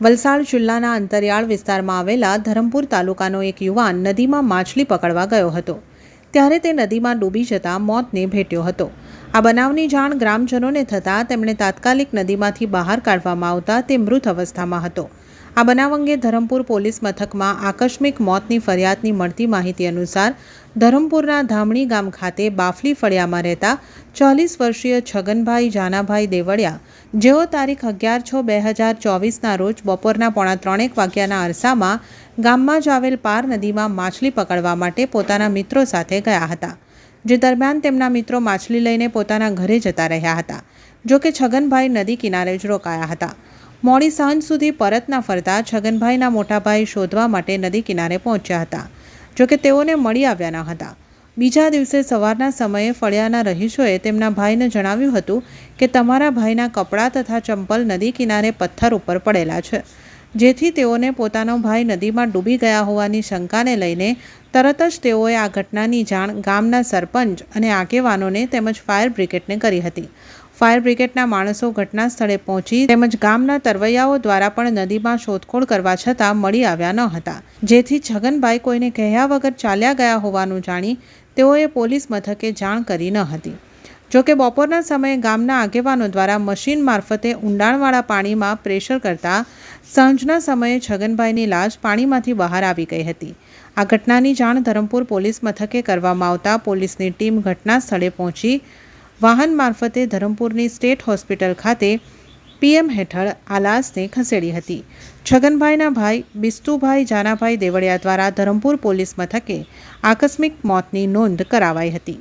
વલસાડ જિલ્લાના અંતરિયાળ વિસ્તારમાં આવેલા ધરમપુર તાલુકાનો એક યુવાન નદીમાં માછલી પકડવા ગયો હતો. ત્યારે તે નદીમાં ડૂબી જતાં મોતને ભેટ્યો હતો. આ બનાવની જાણ ગ્રામજનોને થતાં તેમણે તાત્કાલિક નદીમાંથી બહાર કાઢવામાં આવતા તે મૃત અવસ્થામાં હતો. આ બનાવ અંગે ધરમપુર પોલીસ મથકમાં આકસ્મિક મોતની ફરિયાદની મળતી માહિતી અનુસાર ધરમપુરના ધામણી ગામ ખાતે બાફલી ફળિયામાં રહેતા ચાલીસ વર્ષીય છગનભાઈ જાનાભાઈ દેવળિયા, જેઓ તારીખ અગિયાર છ બે હજાર ચોવીસના રોજ બપોરના પોણા ત્રણેક વાગ્યાના અરસામાં ગામમાં જ આવેલ પાર નદીમાં માછલી પકડવા માટે પોતાના મિત્રો સાથે ગયા હતા, જે દરમિયાન તેમના મિત્રો માછલી લઈને પોતાના ઘરે જતા રહ્યા હતા જો કે છગનભાઈ નદી કિનારે જ રોકાયા હતા. મોડી સાંજ સુધી પરત ના ફરતા છગનભાઈના મોટાભાઈ શોધવા માટે નદી કિનારે પહોંચ્યા હતા જોકે તેઓને મળી આવ્યા ન હતા. બીજા દિવસે સવારના સમયે ફળિયાના રહીશોએ તેમના ભાઈને જણાવ્યું હતું કે તમારા ભાઈના કપડાં તથા ચંપલ નદી કિનારે પથ્થર ઉપર પડેલા છે, જેથી તેઓને પોતાનો ભાઈ નદીમાં ડૂબી ગયા હોવાની શંકાને લઈને તરત જ તેઓએ આ ઘટનાની જાણ ગામના સરપંચ અને આગેવાનોને તેમજ ફાયર બ્રિગેડને કરી હતી. ફાયર બ્રિગેડના માણસો ઘટના સ્થળે પહોંચી તેમજ ગામના તરવૈયાઓ દ્વારા પણ નદીમાં શોધખોળ કરવા છતાં મળી આવ્યા ન હતા. જેથી છગનભાઈ કોઈને કહ્યા વગર ચાલ્યા ગયા હોવાનું જાણી તેઓએ પોલીસ મથકે જાણ કરી ન હતી. જોકે બપોરના સમયે ગામના આગેવાનો દ્વારા મશીન મારફતે ઊંડાણવાળા પાણીમાં પ્રેશર કરતા સાંજના સમયે છગનભાઈની લાશ પાણીમાંથી બહાર આવી ગઈ હતી. આ ઘટનાની જાણ ધરમપુર પોલીસ મથકે કરવામાં આવતા પોલીસની ટીમ ઘટના સ્થળે પહોંચી વાહન મારફતે ધરમપુરની સ્ટેટ હોસ્પિટલ ખાતે પીએમ હેઠળ આ લાશને ખસેડી હતી. છગનભાઈના ભાઈ બિસ્તુભાઈ જાનાભાઈ દેવળિયા દ્વારા ધરમપુર પોલીસ મથકે આકસ્મિક મોતની નોંધ કરાવાઈ હતી.